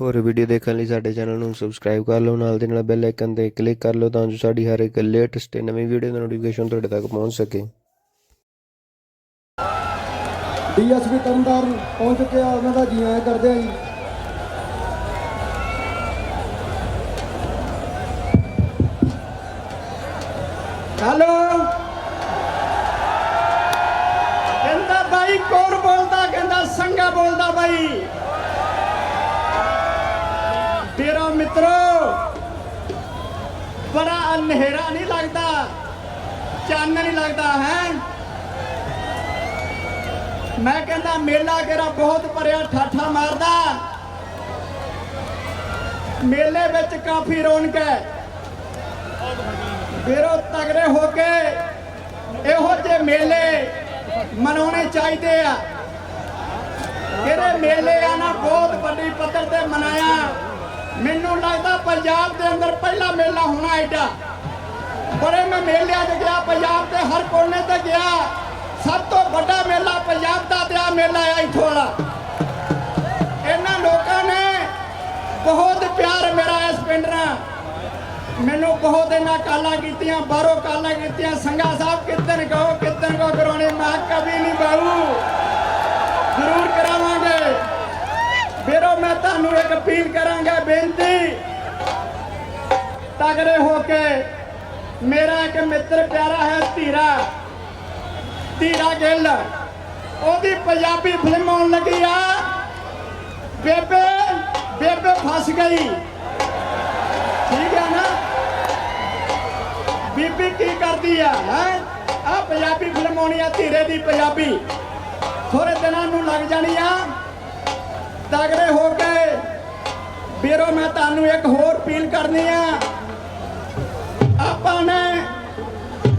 ਹੋਰ ਵੀਡੀਓ ਦੇਖਣ ਲਈ ਸਾਡੇ ਚੈਨਲ ਨੂੰ ਸਬਸਕ੍ਰਾਈਬ ਕਰ ਲਓ, ਨਾਲ ਦੇ ਨਾਲ ਬੈਲ ਆਈਕਨ ਤੇ ਕਲਿੱਕ ਕਰ ਲਓ ਤਾਂ ਜੋ ਸਾਡੀ ਹਰ ਇੱਕ ਲੇਟੈਸਟ ਤੇ ਨਵੀਂ ਵੀਡੀਓ ਦੀ ਨੋਟੀਫਿਕੇਸ਼ਨ ਤੁਹਾਡੇ ਤੱਕ ਪਹੁੰਚ ਸਕੇ। ਡੀਐਸਪੀ ਤਰਨਤਾਰਨ ਪਹੁੰਚ ਚੁੱਕੇ ਉਹਨਾਂ ਦਾ ਜੀ ਆਇਆਂ ਕਰਦੇ ਆ ਜੀ। ਹੈਲੋ ਕਹਿੰਦਾ ਬਾਈ ਕੌਣ ਬੋਲਦਾ? ਕਹਿੰਦਾ ਸੰਗਾ ਬੋਲਦਾ ਬਾਈ। ਬੜਾ ਨਹੀਂ ਲੱਗਦਾ। ਚੰਨ ਨਹੀਂ ਲੱਗਦਾ, ਹੈ? ਮੈਂ ਕਹਿੰਦਾ ਮੇਲਾ ਕਿਹੜਾ ਬਹੁਤ ਭਰਿਆ, ਠਾਠਾ ਮਾਰਦਾ। ਮੇਲੇ ਵਿੱਚ ਕਾਫੀ ਰੌਣਕ ਹੈ। ਵੀਰੋ, ਤਗੜੇ ਹੋ ਕੇ ਇਹੋ ਜਿਹੇ ਮੇਲੇ ਮਨਾਉਣੇ ਚਾਹੀਦੇ ਆ। ਜਿਹੜੇ ਮੇਲੇ ਆ ਨਾ ਬਹੁਤ ਵੱਡੀ ਪੱਧਰ ਤੇ ਮਨਾਇਆ। ਮੈਨੂੰ ਲੱਗਦਾ ਪੰਜਾਬ ਦੇ ਅੰਦਰ ਪਹਿਲਾ ਮੇਲਾ ਹੋਣਾ ਐਡਾ ਬੜੇ ਮੈਂ ਮੇਲਿਆਂ 'ਚ ਗਿਆ, ਪੰਜਾਬ ਦੇ ਹਰ ਕੋਨੇ ਤੇ ਗਿਆ। ਸਭ ਤੋਂ ਵੱਡਾ ਮੇਲਾ ਪੰਜਾਬ ਦਾ ਤੇ ਆ ਮੇਲਾ ਆ ਇੱਥੋਂ ਵਾਲਾ। ਇਹਨਾਂ ਲੋਕਾਂ ਨੇ ਬਹੁਤ ਪਿਆਰ ਮੇਰਾ ਇਸ ਪਿੰਡ ਨਾਲ। ਮੈਨੂੰ ਬਹੁਤ ਇਹਨਾਂ ਕਾਲਾਂ ਕੀਤੀਆਂ, ਬਾਹਰੋਂ ਕਾਲਾਂ ਕੀਤੀਆਂ ਸੰਗਾ ਸਾਹਿਬ ਕਿੱਦਣ ਕਹੋ ਕਿੱਦਣ ਕੋ ਕਰਾਉਣੇ ਮੈਂ ਕभी ਨਹੀਂ ਬਾਹੂ ਜ਼ਰੂਰ ਕਰਾਵਾਂਗੇ ਵੀਰੋ ਮੈਂ ਤੁਹਾਨੂੰ ਇੱਕ ਅਪੀਲ ਕਰਾਂਗਾ, ਬੇਨਤੀ। ਤਗੜੇ ਹੋ ਕੇ ਮੇਰਾ ਇੱਕ ਮਿੱਤਰ ਪਿਆਰਾ ਹੈ ਧੀਰਾ। ਧੀਰਾ ਗਿੱਲ, ਉਹਦੀ ਪੰਜਾਬੀ ਫਿਲਮ ਆਉਣ ਲੱਗੀ ਆ। ਬੇਬੇ ਬੇਬੇ ਫਸ ਗਈ। ਠੀਕ ਹੈ ਨਾ? ਬੀਬੀ ਕੀ ਕਰਦੀ ਆ, ਹੈ? ਆ ਪੰਜਾਬੀ ਫਿਲਮ ਆਉਣੀ ਆ, ਧੀਰੇ ਦੀ ਪੰਜਾਬੀ। ਥੋੜੇ ਦਿਨਾਂ ਨੂੰ ਲੱਗ ਜਾਣੀ ਆ। ਤਗੜੇ ਹੋ ਕੇ ਵੀਰੋ, ਮੈਂ ਤੁਹਾਨੂੰ ਇੱਕ ਹੋਰ ਅਪੀਲ ਕਰਨੀ ਆ। ਆਪਾਂ ਨੇ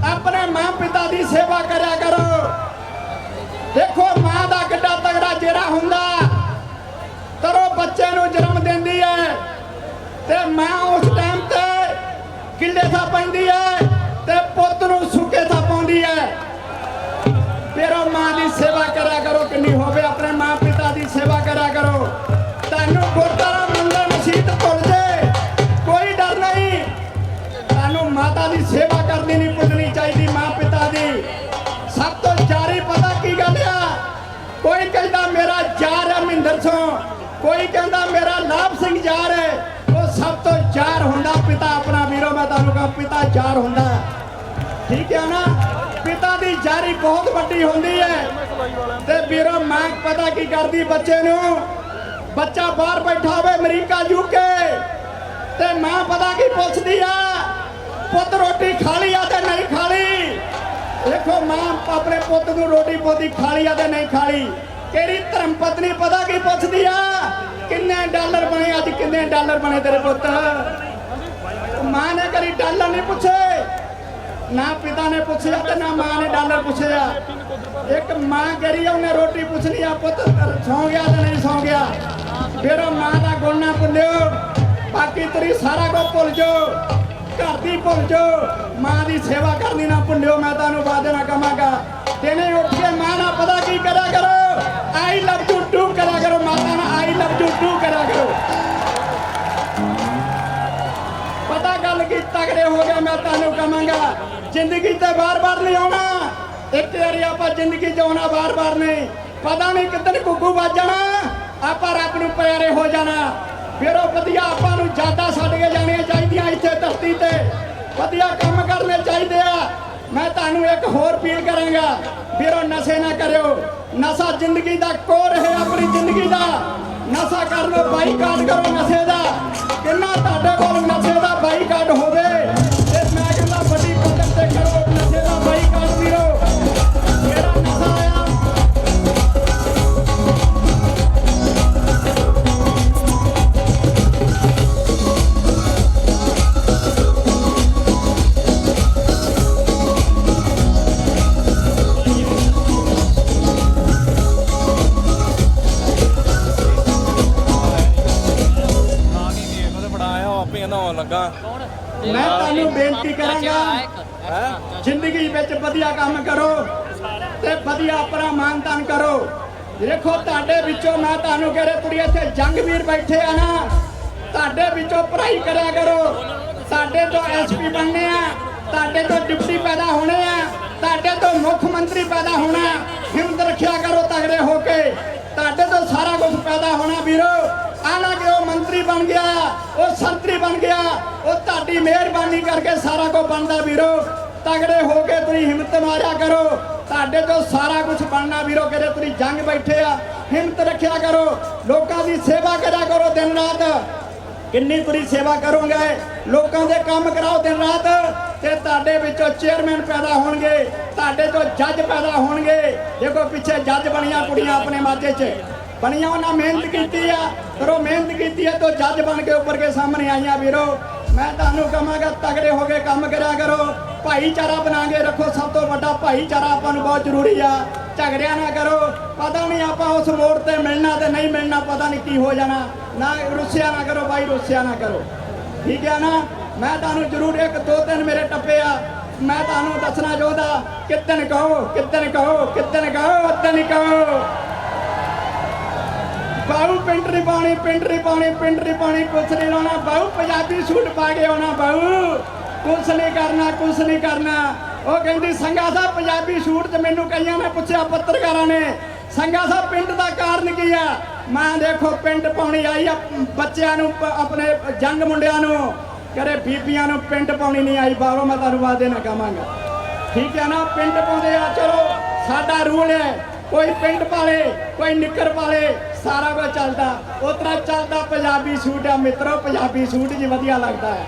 ਆਪਣੇ ਮਾਂ ਪਿਤਾ ਦੀ ਸੇਵਾ ਕਰਿਆ ਕਰੋ। ਦੇਖੋ, ਮਾਂ ਦਾ ਕਿੱਡਾ ਤਗੜਾ ਜਿਹੜਾ ਹੁੰਦਾ ਤਰੋ ਬੱਚੇ ਨੂੰ ਜਨਮ ਦਿੰਦੀ ਹੈ। ਤੇ ਮਾਂ ਉਸ ਟਾਈਮ ਤੇ ਕਿੱਲੇ ਥਾ ਪੈਂਦੀ ਹੈ ਤੇ ਪੁੱਤ ਨੂੰ ਸੁੱਕੇ ਥਾ ਪਾਉਂਦੀ ਹੈ। ਫਿਰ ਉਹ ਮਾਂ ਦੀ ਸੇਵਾ ਕਰਿਆ ਕਰੋ, ਕਿੰਨੀ ਹੋਵੇ ਯਾਰ ਹੈ ਉਹ ਸਭ ਤੋਂ ਯਾਰ ਹੁੰਦਾ ਪਿਤਾ ਆਪਣਾ ਵੀਰੋ, ਮੈਂ ਤੁਹਾਨੂੰ ਕਹਾਂ ਪਿਤਾ ਯਾਰ ਹੁੰਦਾ। ਠੀਕ ਹੈ ਨਾ? ਪਿਤਾ ਦੀ ਯਾਰੀ ਬਹੁਤ ਵੱਡੀ ਹੁੰਦੀ ਹੈ। ਤੇ ਵੀਰੋ, ਮਾਂ ਪਤਾ ਕੀ ਕਰਦੀ ਬੱਚੇ ਨੂੰ? ਬੱਚਾ ਬਾਹਰ ਬੈਠਾ ਹੋਵੇ ਅਮਰੀਕਾ ਯੂਕੇ ਤੇ ਮਾਂ ਪਤਾ ਕੀ ਪੁੱਛਦੀ ਆ, ਪੁੱਤ, ਰੋਟੀ ਖਾ ਲਈ ਆ ਤੇ ਨਹੀਂ ਖਾ ਲਈ? ਦੇਖੋ, ਮਾਂ ਆਪਣੇ ਪੁੱਤ ਨੂੰ ਰੋਟੀ ਪੋਤੀ ਖਾ ਲਈ ਆ ਤੇ ਨਹੀਂ ਖਾ ਲਈ। ਕਿਹੜੀ ਧਰਮ ਪਤਨੀ ਪਤਾ ਕੀ ਪੁੱਛਦੀ ਆ? ਕਿੰਨੇ ਡਾਲਰ ਬਣੇ ਅੱਜ, ਕਿੰਨੇ ਡਾਲਰ ਬਣੇ ਤੇਰੇ ਪੁੱਤ? ਮਾਂ ਨੇ ਕਰੀ ਡਾਲਰ ਨਹੀਂ ਪੁੱਛੇ? ਨਾ ਪਿਤਾ ਨੇ ਪੁੱਛਿਆ ਤੇ ਨਾ ਮਾਂ ਨੇ ਡਾਲਰ ਪੁੱਛਿਆ। ਇੱਕ ਮਾਂ ਕਰੀ ਉਹਨੇ ਰੋਟੀ ਪੁੱਛਣੀ ਆ, ਪੁੱਤ ਸੌਂ ਗਿਆ ਤੇ ਨਹੀਂ ਸੌਂ ਗਿਆ? ਫਿਰ ਉਹ ਮਾਂ ਦਾ ਗੁਣ ਨਾ ਭੁੱਲਿਓ। ਬਾਕੀ ਤੇਰੀ ਸਾਰਾ ਕੁਝ ਭੁੱਲ ਜਾਓ। ਘਰ ਦੀ ਭੁੱਲ ਜੋ ਮਾਂ ਦੀ ਸੇਵਾ ਕਰਨੀ ਨਾ ਭੁੱਲਿਓ, ਮੈਂ ਤੁਹਾਨੂੰ ਵਾਅਦੇ ਨਾ ਕਵਾਂਗਾ ਦਿਨੇ ਉੱਠ ਕੇ ਮਾਂ ਨਾਲ ਪਤਾ ਕੀ ਕਰਿਆ ਕਰੋ? ਆਈ ਲਵ ਯੂ ਟੂ ਕਰਿਆ ਕਰੋ ਮਾਤਾ ਨਾਲ ਆਈ ਲਵ ਯੂ ਟੂ ਕਰਿਆ ਕਰੋ ਪਤਾ ਗੱਲ ਕੀ ਤਗੜੇ ਹੋ ਗਿਆ, ਮੈਂ ਤੁਹਾਨੂੰ ਕਹਾਂਗਾ, ਜ਼ਿੰਦਗੀ ਤੇ ਬਾਰ-ਬਾਰ ਨਹੀਂ ਆਉਣਾ। ਇੱਕ ਵਾਰੀ ਆਪਾਂ ਜ਼ਿੰਦਗੀ ਜਿਉਣਾ ਬਾਰ-ਬਾਰ ਨਹੀਂ। ਪਤਾ ਨਹੀਂ ਕਿੱਦਣ ਕੁੱਕੂ ਵੱਜ ਜਾਣਾ, ਆਪਾਂ ਰੱਬ ਨੂੰ ਪਿਆਰੇ ਹੋ ਜਾਣਾ। ਫਿਰ ਉਹ ਵਧੀਆ ਆਪਾਂ ਨੂੰ ਜ਼ਿਆਦਾ ਛੱਡ ਕੇ ਜਾਣੀਆਂ ਚਾਹੀਦੀਆਂ ਇੱਥੇ ਧਰਤੀ ਤੇ। ਵਧੀਆ ਕੰਮ ਕਰਨੇ ਚਾਹੀਦੇ ਆ। ਮੈਂ ਤੁਹਾਨੂੰ ਇੱਕ ਹੋਰ ਅਪੀਲ ਕਰਾਂਗਾ ਫਿਰ ਉਹ ਨਸ਼ੇ ਨਾ ਕਰਿਓ। ਨਸ਼ਾ ਜ਼ਿੰਦਗੀ ਦਾ ਕੋਰ ਹੈ ਆਪਣੀ ਜ਼ਿੰਦਗੀ ਦਾ। ਨਸ਼ਾ ਕਰਨ ਨੂੰ ਬਾਈਕਾਟ ਕਰੋ ਨਸ਼ੇ ਦਾ। ਮੈਂ ਤੁਹਾਨੂੰ ਬੇਨਤੀ ਕਰਾਂਗਾ। ਜ਼ਿੰਦਗੀ ਵਿੱਚ ਵਧੀਆ ਕੰਮ ਕਰੋ ਤੇ ਵਧੀਆ ਆਪਣਾ ਮਾਨਤਾਨ ਕਰੋ। ਦੇਖੋ ਤੁਹਾਡੇ ਵਿੱਚੋਂ ਮੈਂ ਤੁਹਾਨੂੰ ਕਹਿੰਦੇ ਕੁੜੀ ਇੱਥੇ ਜੰਗ ਵੀਰ ਬੈਠੇ ਆ ਨਾ ਤੁਹਾਡੇ ਵਿੱਚੋਂ ਪੜ੍ਹਾਈ ਕਰਿਆ ਕਰੋ। ਸਾਡੇ ਤੋਂ ਐਸਪੀ ਬਣਨੇ ਆ ਤੁਹਾਡੇ ਤੋਂ ਡਿਪਟੀ ਪੈਦਾ ਹੋਣੇ ਆ ਤੁਹਾਡੇ ਤੋਂ ਮੁੱਖ ਮੰਤਰੀ ਪੈਦਾ ਹੋਣਾ ਹਿੰਮਤ ਰੱਖਿਆ ਕਰੋ ਤਗੜੇ ਹੋ ਕੇ। ਤੁਹਾਡੇ ਤੋਂ ਸਾਰਾ ਕੁਝ ਪੈਦਾ ਹੋਣਾ ਵੀਰੋ। ਆਲਾ ਕਿ ਉਹ ਮੰਤਰੀ ਬਣ ਗਿਆ, ਉਹ ਸੰਤਰੀ ਬਣ ਗਿਆ, ਉਹ ਤੁਹਾਡੀ ਮਿਹਰਬਾਨੀ ਕਰਕੇ ਸਾਰਾ ਕੁਝ ਬਣਦਾ ਵੀਰੋ। ਤਗੜੇ ਹੋ ਕੇ ਤੁਸੀਂ ਹਿੰਮਤ ਮਾਰਿਆ ਕਰੋ। ਤੁਹਾਡੇ ਤੋਂ ਸਾਰਾ ਕੁਝ ਬਣਨਾ ਵੀਰੋ, ਕਿਤੇ ਤੁਸੀਂ ਜੰਗ ਬੈਠੇ ਆ, ਹਿੰਮਤ ਰੱਖਿਆ ਕਰੋ। ਲੋਕਾਂ ਦੀ ਸੇਵਾ ਕਰਿਆ ਕਰੋ ਦਿਨ ਰਾਤ। ਕਿੰਨੀ ਤੁਸੀਂ ਸੇਵਾ ਕਰੋਗੇ? ਲੋਕਾਂ ਦੇ ਕੰਮ ਕਰਾਓ ਦਿਨ ਰਾਤ। ਤੇ ਤੁਹਾਡੇ ਵਿੱਚੋਂ ਚੇਅਰਮੈਨ ਪੈਦਾ ਹੋਣਗੇ, ਤੁਹਾਡੇ ਤੋਂ ਜੱਜ ਪੈਦਾ ਹੋਣਗੇ। ਦੇਖੋ ਪਿੱਛੇ ਜੱਜ ਬਣੀਆਂ ਕੁੜੀਆਂ ਆਪਣੇ ਮਾਝੇ 'ਚ। ਬਣੀਆਂ ਉਹਨਾਂ ਮਿਹਨਤ ਕੀਤੀ ਆ। ਪਰ ਮਿਹਨਤ ਕੀਤੀ ਹੈ ਤੋਂ ਜੱਜ ਬਣ ਕੇ ਉੱਪਰ ਕੇ ਸਾਹਮਣੇ ਆਈਆਂ ਵੀਰੋ। ਮੈਂ ਤੁਹਾਨੂੰ ਕਹਾਂਗਾ ਤਗੜੇ ਹੋ ਕੇ ਕੰਮ ਕਰਿਆ ਕਰੋ। ਭਾਈਚਾਰਾ ਬਣਾ ਕੇ ਰੱਖੋ, ਸਭ ਤੋਂ ਵੱਡਾ ਭਾਈਚਾਰਾ ਆਪਾਂ ਨੂੰ ਬਹੁਤ ਜ਼ਰੂਰੀ ਆ। ਝਗੜਿਆ ਨਾ ਕਰੋ। ਪਤਾ ਨਹੀਂ ਆਪਾਂ ਉਸ ਮੋੜ ਤੇ ਮਿਲਣਾ ਤੇ ਨਹੀਂ ਮਿਲਣਾ, ਪਤਾ ਨਹੀਂ ਕੀ ਹੋ ਜਾਣਾ। ਨਾ ਰੁੱਸਿਆ ਨਾ ਕਰੋ ਬਾਈ, ਰੁੱਸਿਆ ਨਾ ਕਰੋ। ਠੀਕ ਹੈ ਨਾ? ਮੈਂ ਤੁਹਾਨੂੰ ਜ਼ਰੂਰ ਇੱਕ, ਦੋ, ਤਿੰਨ ਮੇਰੇ ਟੱਪੇ ਆ। ਮੈਂ ਤੁਹਾਨੂੰ ਦੱਸਣਾ ਚਾਹੁੰਦਾ, ਕਿੱਦਣ ਕਹੋ ਕਿੱਦਣ ਕਹੋ ਕਿੱਦਣ ਕਹੋ ਉਦਣ ਕਹੋ। ਬਾਹੂ ਪਿੰਡ ਨਹੀਂ ਪਾਣੀ ਪਿੰਡ ਨਹੀਂ ਪਾਣੀ ਪਿੰਡ ਨਹੀਂ ਪਾਣੀ ਕੁਛ ਨਹੀਂ ਲਾਉਣਾ ਬਾਹੂ ਪੰਜਾਬੀ ਸੂਟ ਪਾ ਕੇ ਆਉਣਾ ਬਾਹੂ ਕੁਛ ਨਹੀਂ ਕਰਨਾ, ਕੁਛ ਨਹੀਂ ਕਰਨਾ। ਉਹ ਕਹਿੰਦੀ ਸੰਗਾ ਸਾਹਿਬ, ਪੰਜਾਬੀ ਸੂਟ ਤੇ ਮੈਨੂੰ ਕਈਆਂ ਨੇ ਪੁੱਛਿਆ, ਪੱਤਰਕਾਰਾਂ ਨੇ ਸੰਗਾ ਸਾਹਿਬ, ਪਿੰਡ ਦਾ ਕਾਰਨ ਕੀ ਆ? ਮੈਂ ਦੇਖੋ, ਪਿੰਡ ਪਾਉਣੀ ਆਈ ਆ, ਬੱਚਿਆਂ ਨੂੰ ਆਪਣੇ ਜੰਗ ਮੁੰਡਿਆਂ ਨੂੰ। ਕਰੇ ਬੀਬੀਆਂ ਨੂੰ ਪਿੰਡ ਪਾਉਣੀ ਨਹੀਂ ਆਈ, ਬਾਹਰੋਂ ਮੈਂ ਤੁਹਾਨੂੰ ਵਾਦੇ ਨਾ ਕਹਾਂਗਾ। ਠੀਕ ਹੈ ਨਾ, ਪਿੰਡ ਪਾਉਂਦੇ ਆ, ਚਲੋ, ਸਾਡਾ ਰੂਲ ਹੈ, ਕੋਈ ਪਿੰਡ ਪਾਲੇ, ਕੋਈ ਨਿੱਕਰ ਪਾਲੇ ਸਾਰਾ ਕੁਝ ਚੱਲਦਾ। ਉਤਰਾ ਚੱਲਦਾ ਪੰਜਾਬੀ ਸੂਟ ਆ। ਮਿੱਤਰੋ ਪੰਜਾਬੀ ਸੂਟ ਜੀ ਵਧੀਆ ਲੱਗਦਾ ਹੈ।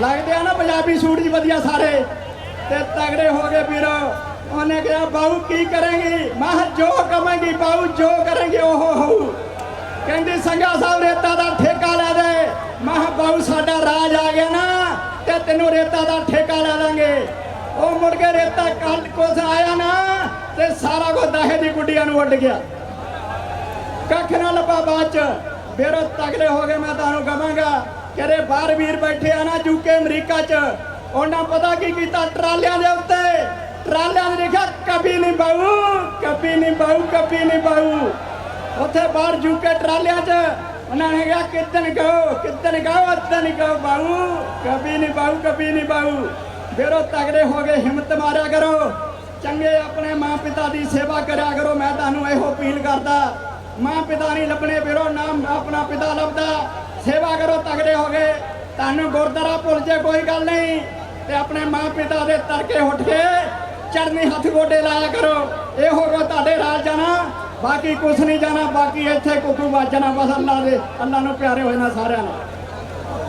ਲੱਗਦੇ ਆ ਨਾ ਪੰਜਾਬੀ ਸੂਟ ਜੀ ਵਧੀਆ ਸਾਰੇ। ਤੇ ਤਗੜੇ ਹੋ ਗਏ ਵੀਰੋ। ਉਹਨੇ ਕਿਹਾ ਬਾਹੂ ਕੀ ਕਰੇਂਗੀ? ਮੈਂ ਜੋ ਕਮਾਂਗੀ ਬਾਹੂ ਜੋ ਕਰੇਂਗੇ ਉਹ ਹੋਊ। ਕਹਿੰਦੀ ਸੰਗਾ ਸਾਹਿਬ ਰੇਤਾ ਦਾ ਠੇਕਾ ਲੈ ਦੇ। ਮੈਂ ਕਿਹਾ, ਬਾਹੂ ਸਾਡਾ ਰਾਜ ਆ ਗਿਆ ਨਾ ਤੇ ਤੈਨੂੰ ਰੇਤਾ ਦਾ ਠੇਕਾ ਲੈ ਦਾਂਗੇ। ਉਹ ਮੁੜ ਕੇ ਰੇਤਾ ਕੱਲ ਕੁਛ ਆਇਆ ਨਾ ਤੇ ਸਾਰਾ ਕੁਝ ਦਾਹੇ ਦੀ ਗੁੱਡੀਆਂ ਨੂੰ ਉੱਡ ਗਿਆ। ਕੱਖ ਨਾ ਲੱਭਾ ਬਾਅਦ ਚ। ਫਿਰ ਉਹ ਤਗੜੇ ਹੋ ਗਏ, ਮੈਂ ਤੁਹਾਨੂੰ ਕਹਾਂਗਾ ਕਿਹੜੇ ਬਾਹਰ ਵੀਰ ਬੈਠੇ ਆ ਨਾ ਯੂਕੇ ਅਮਰੀਕਾ ਚ, ਉਹਨਾਂ ਪਤਾ ਕੀ ਕੀਤਾ? ਟਰਾਲਿਆਂ ਦੇ ਉੱਤੇ। ਟਰਾਲਿਆਂ ਨੇ ਲਿਖਿਆ ਕਭੀ ਨਹੀਂ ਬਾਹੂ ਕਭੀ ਨਹੀਂ ਬਾਹੂ ਕਭੀ ਨਹੀਂ ਬਾਹੂ ਉੱਥੇ ਬਾਹਰ ਯੂਕੇ ਟਰਾਲਿਆਂ 'ਚ, ਉਹਨਾਂ ਨੇ ਕਿਹਾ, ਕਿੱਦਣ ਕਹੋ ਕਿੱਦਣ ਕਹੋ ਅੱਦਣ ਕਹੋ ਬਾਹੂ ਕਭੀ ਨਹੀਂ ਬਾਹੂ ਕਭੀ ਨਹੀਂ ਬਾਹੂ ਫਿਰ ਉਹ ਤਗੜੇ ਹੋ ਗਏ, ਹਿੰਮਤ ਮਾਰਿਆ ਕਰੋ। ਚੰਗੇ ਆਪਣੇ ਮਾਂ ਪਿਤਾ ਦੀ ਸੇਵਾ ਕਰਿਆ ਕਰੋ, ਮੈਂ ਤੁਹਾਨੂੰ ਇਹੋ ਅਪੀਲ ਕਰਦਾ। ਮਾਂ ਪਿਤਾ ਨਹੀਂ ਲੱਭਣੇ ਵੀਰੋ, ਨਾਮ ਆਪਣਾ ਪਿਤਾ ਲੱਭਦਾ। ਸੇਵਾ ਕਰੋ, ਤਗੜੇ ਹੋ ਗਏ ਤੁਹਾਨੂੰ ਗੁਰਦੁਆਰਾ ਭੁੱਲ ਜੇ ਕੋਈ ਗੱਲ ਨਹੀਂ। ਤੇ ਆਪਣੇ ਮਾਂ ਪਿਤਾ ਦੇ ਤਰਕੇ ਉੱਠ ਕੇ ਚੜਨੀ ਹੱਥ ਗੋਡੇ ਲਾਇਆ ਕਰੋ। ਇਹ ਹੋਗਾ ਤੁਹਾਡੇ ਰਾਜ ਜਾਣਾ। ਬਾਕੀ ਕੁਛ ਨਹੀਂ ਜਾਣਾ, ਬਾਕੀ ਇੱਥੇ ਕੁੱਕੂ ਵੱਜਣਾ ਬਸ ਅੱਲਾ ਦੇ, ਅੱਲਾ ਨੂੰ ਪਿਆਰੇ ਹੋਏ ਨਾ ਸਾਰਿਆਂ ਨੂੰ।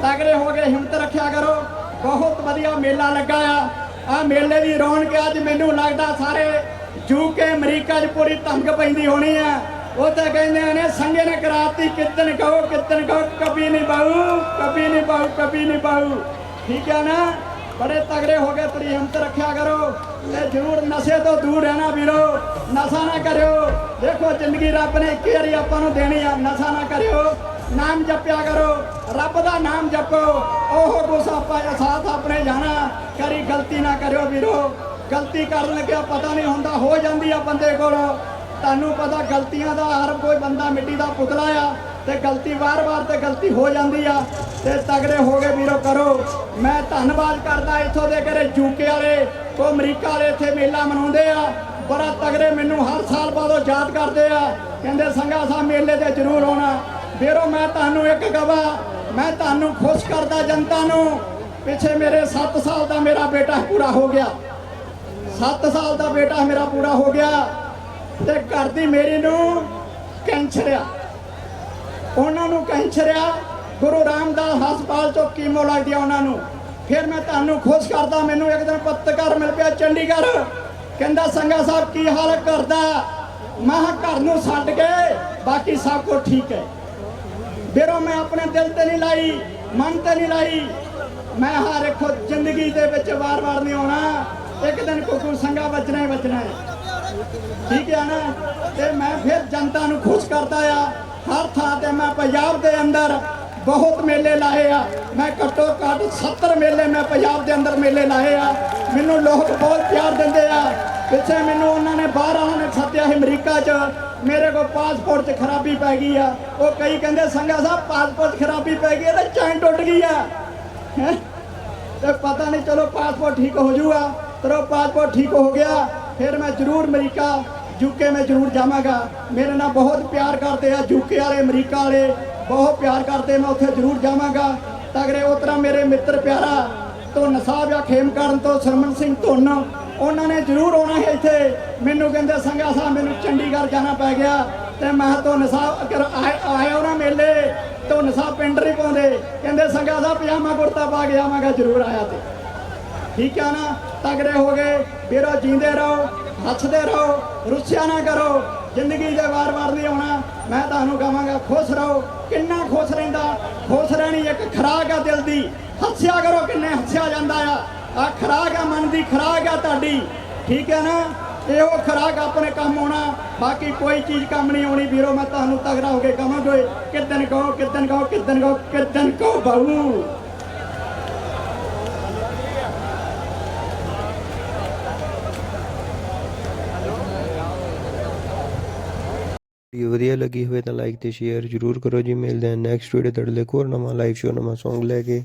ਤਗੜੇ ਹੋ ਗਏ ਹਿੰਮਤ ਰੱਖਿਆ ਕਰੋ। ਬਹੁਤ ਵਧੀਆ ਮੇਲਾ ਲੱਗਾ ਆ। ਆ ਮੇਲੇ ਦੀ ਰੌਣਕ ਅੱਜ ਮੈਨੂੰ ਲੱਗਦਾ ਸਾਰੇ ਯੂਕੇ ਅਮਰੀਕਾ 'ਚ ਪੂਰੀ ਧਮਕ ਪੈਂਦੀ ਹੋਣੀ ਆ। ਉਹ ਤਾਂ ਕਹਿੰਦੇ ਨੇ, ਸੰਗੇ ਨੇ ਕਰਾਤੀ ਕਿਤਨ ਕਹੋ ਕਿਤਨ ਕਹੋ, ਕਭੀ ਨਹੀਂ ਬਾਹੂ ਕਭੀ ਨਹੀਂ ਬਾਹੂ ਕਭੀ ਨਹੀਂ ਬਾਹੂ ਠੀਕ ਹੈ ਨਾ? ਬੜੇ ਤਗੜੇ ਹੋ ਕੇ ਤੇਰੀ ਹਿੰਮਤ ਰੱਖਿਆ ਕਰੋ। ਤੇ ਜ਼ਰੂਰ ਨਸ਼ੇ ਤੋਂ ਦੂਰ ਰਹਿਣਾ ਵੀਰੋ। ਨਸ਼ਾ ਨਾ ਕਰਿਓ। ਦੇਖੋ ਜ਼ਿੰਦਗੀ ਰੱਬ ਨੇ ਇੱਕ ਵਾਰੀ ਆਪਾਂ ਨੂੰ ਦੇਣੀ ਆ। ਨਸ਼ਾ ਨਾ ਕਰਿਓ। ਨਾਮ ਜਪਿਆ ਕਰੋ। ਰੱਬ ਦਾ ਨਾਮ ਜਪੋ। ਉਹ ਕੁਛ ਆਪਾਂ ਸਾਥ ਆਪਣੇ ਜਾਣਾ। ਕਰੀ ਗਲਤੀ ਨਾ ਕਰਿਓ ਵੀਰੋ। ਗਲਤੀ ਕਰਨ ਲੱਗਿਆ ਪਤਾ ਨਹੀਂ ਹੁੰਦਾ। ਹੋ ਜਾਂਦੀ ਆ ਬੰਦੇ ਕੋਲੋਂ। ਤੁਹਾਨੂੰ ਪਤਾ ਗਲਤੀਆਂ ਦਾ ਹਰ ਕੋਈ ਬੰਦਾ ਮਿੱਟੀ ਦਾ ਪੁਤਲਾ ਆ ਤੇ ਗਲਤੀ ਵਾਰ-ਵਾਰ ਤੇ ਗਲਤੀ ਹੋ ਜਾਂਦੀ ਆ ਤੇ ਤਗੜੇ ਹੋ ਗਏ ਵੀਰੋ ਕਰੋ। ਮੈਂ ਧੰਨਵਾਦ ਕਰਦਾ ਇੱਥੋਂ ਦੇ ਕਰੇ ਯੂਕੇ ਵਾਲੇ ਕੋ ਅਮਰੀਕਾ ਵਾਲੇ ਇੱਥੇ ਮੇਲਾ ਮਨਾਉਂਦੇ ਆ। ਬੜਾ ਤਗੜੇ ਮੈਨੂੰ ਹਰ ਸਾਲ ਬਾਅਦ ਯਾਦ ਕਰਦੇ ਆ। ਕਹਿੰਦੇ ਸੰਗਾ ਸਾਹਿਬ ਮੇਲੇ ਤੇ ਜ਼ਰੂਰ ਆਉਣਾ। ਵੀਰੋ, ਮੈਂ ਤੁਹਾਨੂੰ ਇੱਕ ਗਵਾ ਮੈਂ ਤੁਹਾਨੂੰ ਖੁਸ਼ ਕਰਦਾ ਜਨਤਾ ਨੂੰ। ਪਿੱਛੇ ਮੇਰੇ 7 ਸਾਲ ਦਾ ਮੇਰਾ ਬੇਟਾ ਪੂਰਾ ਹੋ ਗਿਆ। 7 ਸਾਲ ਦਾ ਬੇਟਾ ਮੇਰਾ ਪੂਰਾ ਹੋ ਗਿਆ। ਤੇ ਘਰ ਦੀ ਮੇਰੀ ਨੂੰ ਕੈਂਸਰ ਆ ਉਹਨਾਂ ਨੂੰ ਕੈਂਸਰ ਆ ਗੁਰੂ ਰਾਮਦਾਸ ਹਸਪਤਾਲ ਚੋਂ ਕੀਮੋ ਲੱਗਦੀ ਆ ਉਹਨਾਂ ਨੂੰ। ਫਿਰ ਮੈਂ ਤੁਹਾਨੂੰ ਖੁਸ਼ ਕਰਦਾ, ਮੈਨੂੰ ਇੱਕ ਦਿਨ ਪੱਤਰਕਾਰ ਮਿਲ ਪਿਆ ਚੰਡੀਗੜ੍ਹ। ਕਹਿੰਦਾ ਸੰਗਾ ਸਾਹਿਬ, ਕੀ ਹਾਲ ਕਰਦਾ ਮੈਂ ਘਰ ਨੂੰ ਛੱਡ ਕੇ ਬਾਕੀ ਸਭ ਕੁਝ ਠੀਕ ਹੈ। ਵੀਰੋ, ਮੈਂ ਆਪਣੇ ਦਿਲ ਤੇ ਨਹੀਂ ਲਾਈ, ਮਨ ਤੇ ਨਹੀਂ ਲਾਈ। ਮੈਂ ਹਾਂ ਦੇਖੋ ਜ਼ਿੰਦਗੀ ਦੇ ਵਿੱਚ ਵਾਰ-ਵਾਰ ਨਹੀਂ ਆਉਣਾ। ਇੱਕ ਦਿਨ ਕੁਕੂ ਸੰਗਾ ਬਚਣਾ ਹੀ ਬਚਣਾ ਹੈ। ਠੀਕ ਹੈ ਨਾ? ਤੇ ਮੈਂ ਫਿਰ ਜਨਤਾ ਨੂੰ ਖੁਸ਼ ਕਰਦਾ ਆ। ਹਰ ਥਾਂ ਤੇ ਮੈਂ ਪੰਜਾਬ ਦੇ ਅੰਦਰ ਬਹੁਤ ਮੇਲੇ ਲਾਏ ਆ। ਮੈਂ ਘੱਟੋ ਘੱਟ 70 ਮੇਲੇ ਮੈਂ ਪੰਜਾਬ ਦੇ ਅੰਦਰ ਮੇਲੇ ਲਾਏ ਆ। ਮੈਨੂੰ ਲੋਕ ਬਹੁਤ ਪਿਆਰ ਦਿੰਦੇ ਆ। ਪਿੱਛੇ ਮੈਨੂੰ ਉਹਨਾਂ ਨੇ ਬਾਹਰ ਆਉਣ ਨੇ ਸੱਦਿਆ ਸੀ ਅਮਰੀਕਾ 'ਚ। ਮੇਰੇ ਕੋਲ ਪਾਸਪੋਰਟ 'ਚ ਖਰਾਬੀ ਪੈ ਗਈ ਆ। ਉਹ ਕਈ ਕਹਿੰਦੇ ਸੰਗਾ ਸਾਹਿਬ ਪਾਸਪੋਰਟ 'ਚ ਖਰਾਬੀ ਪੈ ਗਈ ਆ ਤੇ ਚੈਨ ਟੁੱਟ ਗਈ ਆ। ਹੈਂ? ਤੇ ਪਤਾ ਨਹੀਂ, ਚਲੋ ਪਾਸਪੋਰਟ ਠੀਕ ਹੋ ਜਾਊਗਾ ਚਲੋ ਪਾਸਪੋਰਟ ਠੀਕ ਹੋ ਗਿਆ, ਫਿਰ ਮੈਂ ਜ਼ਰੂਰ ਅਮਰੀਕਾ ਯੂਕੇ ਮੈਂ ਜ਼ਰੂਰ ਜਾਵਾਂਗਾ। ਮੇਰੇ ਨਾਲ ਬਹੁਤ ਪਿਆਰ ਕਰਦੇ ਆ ਯੂਕੇ ਵਾਲੇ, ਅਮਰੀਕਾ ਵਾਲੇ, ਬਹੁਤ ਪਿਆਰ ਕਰਦੇ, ਮੈਂ ਉੱਥੇ ਜ਼ਰੂਰ ਜਾਵਾਂਗਾ। ਤਗੜੇ ਉਤਰਾ ਮੇਰੇ ਮਿੱਤਰ ਪਿਆਰਾ, ਧੁੰਨ ਸਾਹਿਬ ਜਾਂ ਖੇਮ ਕਰਨ ਤੋਂ ਸਰਮਨ ਸਿੰਘ ਧੁੰਨ, ਉਹਨਾਂ ਨੇ ਜ਼ਰੂਰ ਆਉਣਾ ਹੈ ਇੱਥੇ। ਮੈਨੂੰ ਕਹਿੰਦੇ ਸੰਗਾ ਸਾਹਿਬ, ਮੈਨੂੰ ਚੰਡੀਗੜ੍ਹ ਜਾਣਾ ਪੈ ਗਿਆ। ਤੇ ਮੈਂ ਕਿਹਾ ਧੁੰਨ ਸਾਹਿਬ, ਅਗਰ ਆਏ ਆਏ ਉਹਨਾਂ ਮੇਲੇ, ਧੁੰਨ ਸਾਹਿਬ ਪਿੰਡ ਨਹੀਂ ਪਾਉਂਦੇ। ਕਹਿੰਦੇ ਸੰਗਾ ਸਾਹਿਬ, ਪਜਾਮਾ ਕੁੜਤਾ ਪਾ ਕੇ ਆਵਾਂਗਾ, ਜ਼ਰੂਰ ਆਇਆ ਤੇ। ਠੀਕ ਆ ਨਾ? ਤਗੜੇ ਹੋ ਗਏ। ਵੀਰੋ, ਜੀਂਦੇ ਰਹੋ ਹੱਸਦੇ ਰਹੋ, ਰੁੱਸਿਆ ਨਾ ਕਰੋ। ਜ਼ਿੰਦਗੀ ਦੇ ਵਾਰ-ਵਾਰ ਨਹੀਂ ਆਉਣਾ, ਮੈਂ ਤੁਹਾਨੂੰ ਕਹਾਂਗਾ, ਖੁਸ਼ ਰਹੋ। ਕਿੰਨਾ ਖੁਸ਼ ਰਹਿੰਦਾ? ਖੁਸ਼ ਰਹਿਣੀ ਇੱਕ ਖਰਾਕ ਆ ਦਿਲ ਦੀ। ਹੱਸਿਆ ਕਰੋ, ਕਿੰਨੇ ਹੱਸਿਆ ਜਾਂਦਾ ਆ। ਆ ਖਰਾਕ ਆ ਮਨ ਦੀ, ਖਰਾਕ ਆ ਤੁਹਾਡੀ। ਠੀਕ ਹੈ ਨਾ? ਇਹੋ ਖਰਾਕ ਆਪਣੇ ਕੰਮ ਆਉਣਾ। ਬਾਕੀ ਕੋਈ ਚੀਜ਼ ਕੰਮ ਨਹੀਂ ਆਉਣੀ। ਵੀਰੋ, ਮੈਂ ਤੁਹਾਨੂੰ ਤਗੜਾ ਹੋ ਕੇ ਕਹਾਂਗਾ ਕਿਦਨ ਕਹੋ ਕਿਦਨ ਕਹੋ ਕਿਦਨ ਕਹੋ ਕਿਦਨ ਕਹੋ ਬਾਹੂ ਵੀਡੀਓ ਵਧੀਆ ਲੱਗੀ ਹੋਵੇ ਤਾਂ ਲਾਈਕ ਤੇ ਸ਼ੇਅਰ ਜ਼ਰੂਰ ਕਰੋ ਜੀ। ਮਿਲਦੇ ਹਾਂ ਨੈਕਸਟ ਵੀਡੀਓ ਤੁਹਾਡੇ ਲਈ ਹੋਰ ਨਵਾਂ ਲਾਈਵ ਸ਼ੋ ਨਵਾਂ Song ਲੈ ਕੇ।